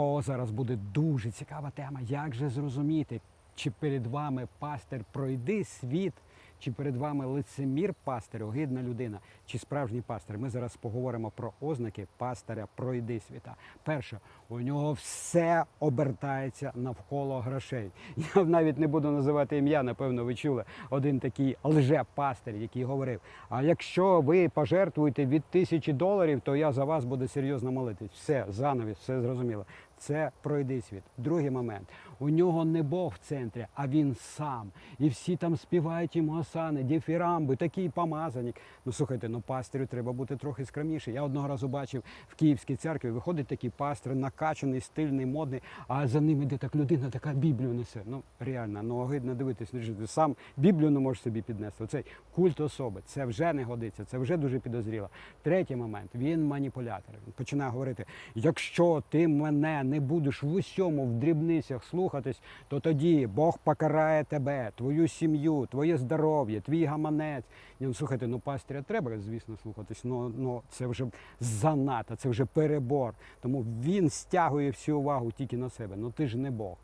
О, зараз буде дуже цікава тема. Як же зрозуміти, чи перед вами пастир пройди світ, чи перед вами лицемір пастир, огидна людина, чи справжній пастир. Ми зараз поговоримо про ознаки пастиря пройди світа. Перше, у нього все обертається навколо грошей. Я навіть не буду називати ім'я, напевно, ви чули один такий лже-пастир, який говорив: а якщо ви пожертвуєте від тисячі доларів, то я за вас буду серйозно молитись. Все, занавіс, все зрозуміло. Це пройди світ. Другий момент. У нього не Бог в центрі, а він сам. І всі там співають йому осани, діфірамби, такий помазаник. Ну слухайте, ну пастирю треба бути трохи скромніше. Я одного разу бачив в Київській церкві, виходить такий пастир, накачаний, стильний, модний, а за ним іде так людина, така Біблію несе. Ну реально, ну огидно дивитись. Сам Біблію не можеш собі піднести. Оцей культ особи. Це вже не годиться, це вже дуже підозріло. Третій момент він маніпулятор. Він починає говорити: якщо ти мене не будеш в усьому в дрібницях слухатись, то тоді Бог покарає тебе, твою сім'ю, твоє здоров'я, твій гаманець. Ні, ну, слухайте, ну пастиря треба, звісно, слухатись. але це вже занадто, це вже перебор. Тому він стягує всю увагу тільки на себе. Ну ти ж не Бог.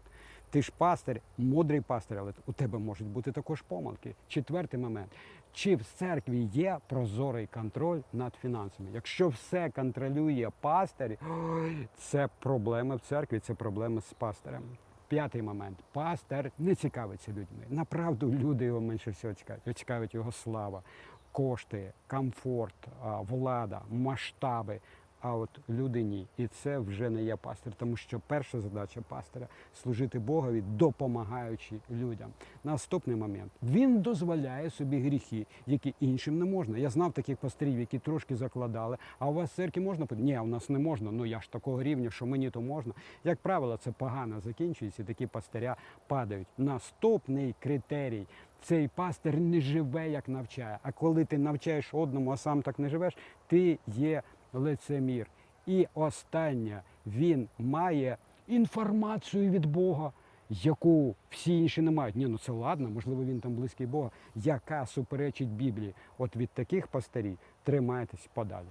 Ти ж пастир, мудрий пастир, але у тебе можуть бути також помилки. Четвертий момент. Чи в церкві є прозорий контроль над фінансами? Якщо все контролює пастир, це проблеми в церкві, це проблеми з пастирем. П'ятий момент. Пастир не цікавиться людьми. Направду люди його менше всього цікавить. Його цікавить його слава, кошти, комфорт, влада, масштаби. А от люди ні. І це вже не є пастир, тому що перша задача пастиря служити Богові, допомагаючи людям. Наступний момент він дозволяє собі гріхи, які іншим не можна. Я знав таких пастирів, які трошки закладали. А у вас церкві можна Ні, у нас не можна. Ну я ж такого рівня, що мені то можна. Як правило, це погано закінчується, і такі пастиря падають. Наступний критерій. Цей пастир не живе, як навчає. А коли ти навчаєш одному, а сам так не живеш, ти є лицемір. І останнє, він має інформацію від Бога, яку всі інші не мають. Ні, ну це ладно, можливо, він там близький Бога, яка суперечить Біблії. От від таких пастирів тримайтесь подалі.